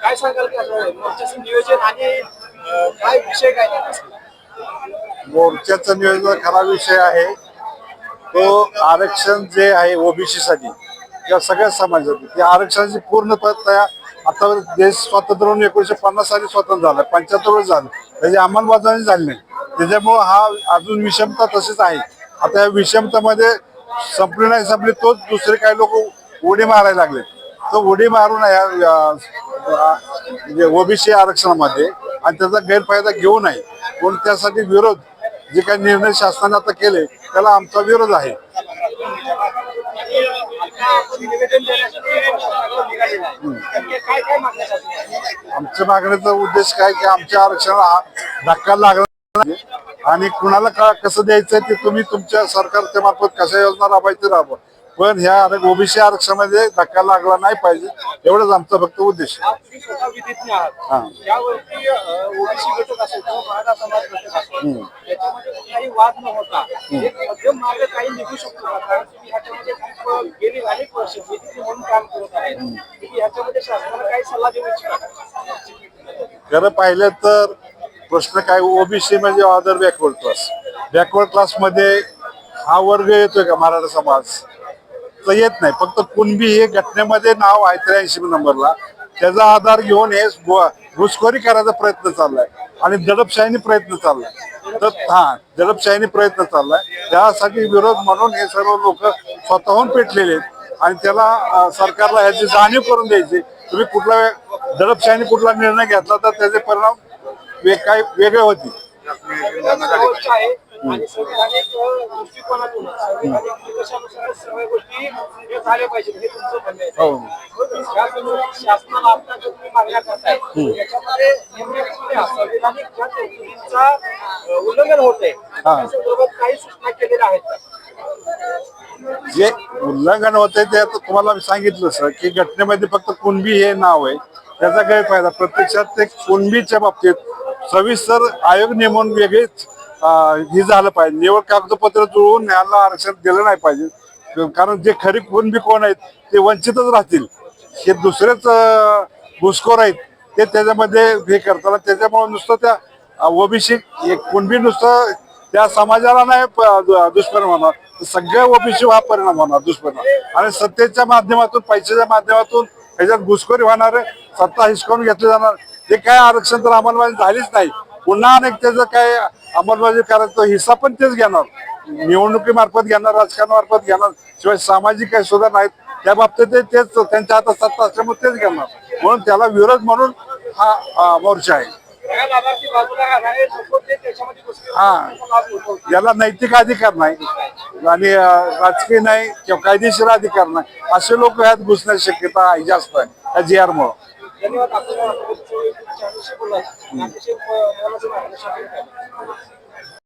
काय सांगाल मोर्चाचं नियोजन आणि काय विषय काय नियोजन खरा विषय आहे. तो आरक्षण जे आहे ओबीसी साठी किंवा सगळ्या समाजासाठी त्या आरक्षणाची पूर्णतः आता देश स्वातंत्र्य होऊन एकोणीशे पन्नास साली स्वतंत्र झाला पंच्याहत्तर वर्ष झालं. त्याची अंमलबजावणी झाली नाही. त्याच्यामुळं हा अजून विषमता तशीच आहे. आता या विषमतामध्ये संपली नाही संपली तोच दुसरे काही लोक उडी मारायला लागले. तो उडी मारून म्हणजे ओबीसी आरक्षणामध्ये आणि त्याचा गैरफायदा घेऊ नये. म्हणून त्यासाठी विरोध जे काही निर्णय शासनाने आता केले त्याला आमचा विरोध आहे. आमच्या मागण्याचा उद्देश काय की आमच्या आरक्षणाला धक्का लागला आणि कुणाला का कसं द्यायचं ते तुम्ही तुमच्या सरकारच्या मार्फत कशा योजना राबायची राबवा. पण ह्या ओबीसी आरक्षणामध्ये धक्का लागला नाही पाहिजे. एवढंच आमचा फक्त उद्देश खरं पाहिलं तर प्रश्न काय ओबीसी म्हणजे अदर बॅकवर्ड क्लास बॅकवर्ड क्लासमध्ये हा वर्ग येतोय का मराठा समाज? तर येत नाही. फक्त कुणबी हे घटनेमध्ये नाव आहे त्र्याऐंशी नंबरला. त्याचा आधार घेऊन हे घुसखोरी करायचा प्रयत्न चाललाय. आणि दडपशाहीने प्रयत्न चाललाय. तर हा दडपशाहीने प्रयत्न चाललाय. त्यासाठी विरोध म्हणून हे सर्व लोक स्वतःहून पेटलेले आहेत. आणि त्याला सरकारला ह्याची जाणीव करून द्यायची. तुम्ही कुठला दडपशाहीने कुठला निर्णय घेतला तर त्याचे परिणाम वे वेगळे होतील. आणि संविधानिक दृष्टिकोनातून संविधानिक निकषानुसार सर्व गोष्टी हे झाल्या पाहिजेत हे तुमचं म्हणणं आहे. हो. शासनाला आता जो तुम्ही मागण्या करताय याच्यामध्ये नेमक्या कुठल्या संविधानिक ज्या तरतुदींचा अ, उल्लंघन होते त्या संदर्भात काही सूचना केलेल्या आहेत का? जे उल्लंघन होते ते आता तुम्हाला मी सांगितलं सर की घटनेमध्ये फक्त कुणबी हे नाव आहे त्याचा गैरफायदा. प्रत्यक्षात ते कुणबीच्या बाबतीत सविस्तर आयोग नेमून वेगळीच हे झालं पाहिजे. निवड कागदपत्र जुळवून यांना आरक्षण दिलं नाही पाहिजे. कारण जे खरी कुणबी कोण आहेत ते वंचितच राहतील. हे दुसरेच घुसखोर आहेत ते त्याच्यामध्ये हे करतात. त्याच्यामुळे नुसतं त्या ओबीसी एक कुणबी नुसतं त्या समाजाला नाही प- दुष्परिणाम होणार. सगळ्या ओबीसी हा परिणाम होणार दुष्परिणाम. आणि सत्तेच्या माध्यमातून पैशाच्या माध्यमातून ह्याच्यात घुसखोरी होणार सत्ता हिसकावून घेतली जाणार. ते काय आरक्षण तर अंमलबजावणी झालीच नाही. पुन्हा अनेक त्याचं काय अंमलबजावणी करायचं हिस्सा पण तेच घेणार. निवडणुकीमार्फत घेणार राजकारणामार्फत घेणार शिवाय सामाजिक काही सुद्धा नाहीत त्या बाबतीत तेच त्यांच्या हातात सत्ता असल्यामुळे तेच घेणार. म्हणून त्याला विरोध म्हणून हा मोर्चा आहे. हा. याला नैतिक अधिकार नाही आणि राजकीय नाही किंवा कायदेशीर अधिकार नाही. असे लोक ह्यात घुसण्याची शक्यता जास्त आहे या जी आर मुळे. धन्यवाद आपण